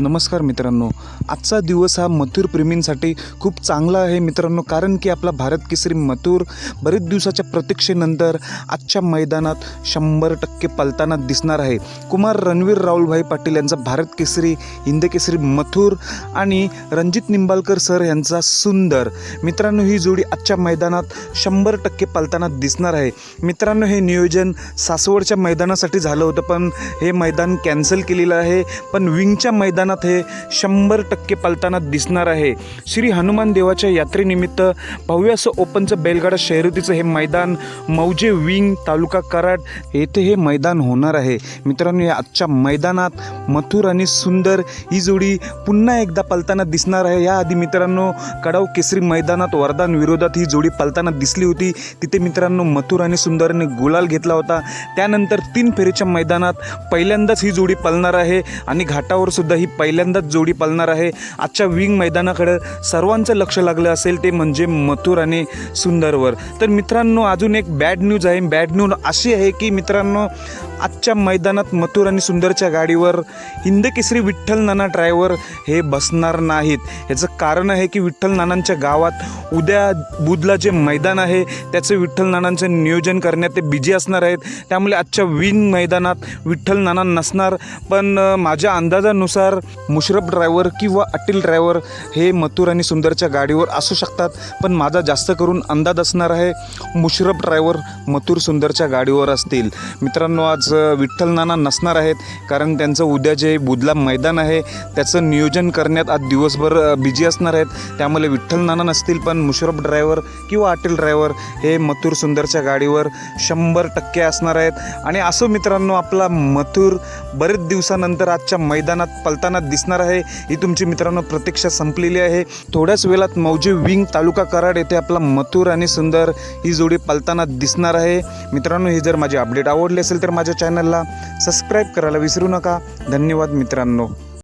नमस्कार मित्रांनो. आजचा दिवस हा मथुर प्रेमींसाठी खूप चांगला आहे मित्रांनो कारण की आपला भारत केसरी मथुर बरेच दिवसाच्या प्रतीक्षेनंतर आजच्या मैदानात शंभर टक्के पलताना दिसणार आहे. कुमार रणवीर राहुलभाई पाटील यांचा भारत केसरी हिंद केसरी मथुर आणि रणजित निंबाळकर सर यांचा सुंदर. मित्रांनो ही जोडी आजच्या मैदानात शंभर टक्के पलताना दिसणार आहे. मित्रांनो हे नियोजन सासवडच्या मैदानासाठी झालं होतं पण हे मैदान कॅन्सल केलेलं आहे. पण विंगच्या मैदान मैदानात हे शंभर टक्के पलताना दिसणार आहे. श्री हनुमान देवाच्या यात्रेनिमित्त भव्य असं ओपनचं बैलगाडा शर्यतीचं हे मैदान मौजे विंग तालुका कराड येथे हे मैदान होणार आहे. मित्रांनो या आजच्या मैदानात मथुर आणि सुंदर ही जोडी पुन्हा एकदा पलताना दिसणार आहे. याआधी मित्रांनो कडाव केसरी मैदानात वरदान विरोधात ही जोडी पलताना दिसली होती. तिथे मित्रांनो मथुर आणि सुंदरने गुलाल घेतला होता. त्यानंतर तीन फेरीच्या मैदानात पहिल्यांदाच ही जोडी पलणार आहे आणि घाटावर सुद्धा ही पहिल्यांदाच जोडी पालणार आहे. आजच्या विंग मैदानाकडे सर्वांचं लक्ष लागलं असेल ते म्हणजे मथुर आणि सुंदरवर. तर मित्रांनो अजून एक बॅड न्यूज आहे. बॅड न्यूज अशी आहे की मित्रांनो आजच्या मैदानात मथुर आणि सुंदरच्या गाडीवर हिंदकेसरी विठ्ठल नाना ड्रायव्हर हे बसणार नाहीत. ह्याचं कारण आहे की विठ्ठल नानांच्या गावात उद्या बुधला जे मैदान आहे त्याचं विठ्ठल नानांचं नियोजन करण्यात ते बिझी असणार आहेत. त्यामुळे आजच्या विंग मैदानात विठ्ठल नाना नसणार. पण माझ्या अंदाजानुसार मुशरफ ड्रायव्हर किंवा अटील ड्रायव्हर हे मथुर आणि सुंदरच्या गाडीवर असू शकतात पण माझा जास्त करून अंदाज असणार आहे मुशरफ ड्रायव्हर मथुर सुंदरच्या गाडीवर असतील. मित्रांनो आज विठ्ठल नाना नसणार आहेत कारण त्यांचं उद्या जे बुधला मैदान आहे त्याचं नियोजन करण्यात आज दिवसभर बिझी असणार आहेत. त्यामुळे विठ्ठल नाना नसतील पण मुशरफ ड्रायव्हर किंवा अटील ड्रायव्हर हे मथुर सुंदरच्या गाडीवर शंभर टक्के असणार आहेत. आणि असं मित्रांनो आपला मथुर बरेच दिवसानंतर आजच्या मैदानात पलताना दिसणार आहे. ही तुमची मित्रांनो प्रतीक्षा संपलेली आहे. थोड्याच वेळात मौजे विंग तालुका कराड येथे आपला मथुर आणि सुंदर ही जोडी पालताना दिसणार आहे. मित्रांनो ही जर माझी अपडेट आवडली असेल तर माझ्या चॅनलला सबस्क्राईब करायला विसरू नका. धन्यवाद मित्रांनो.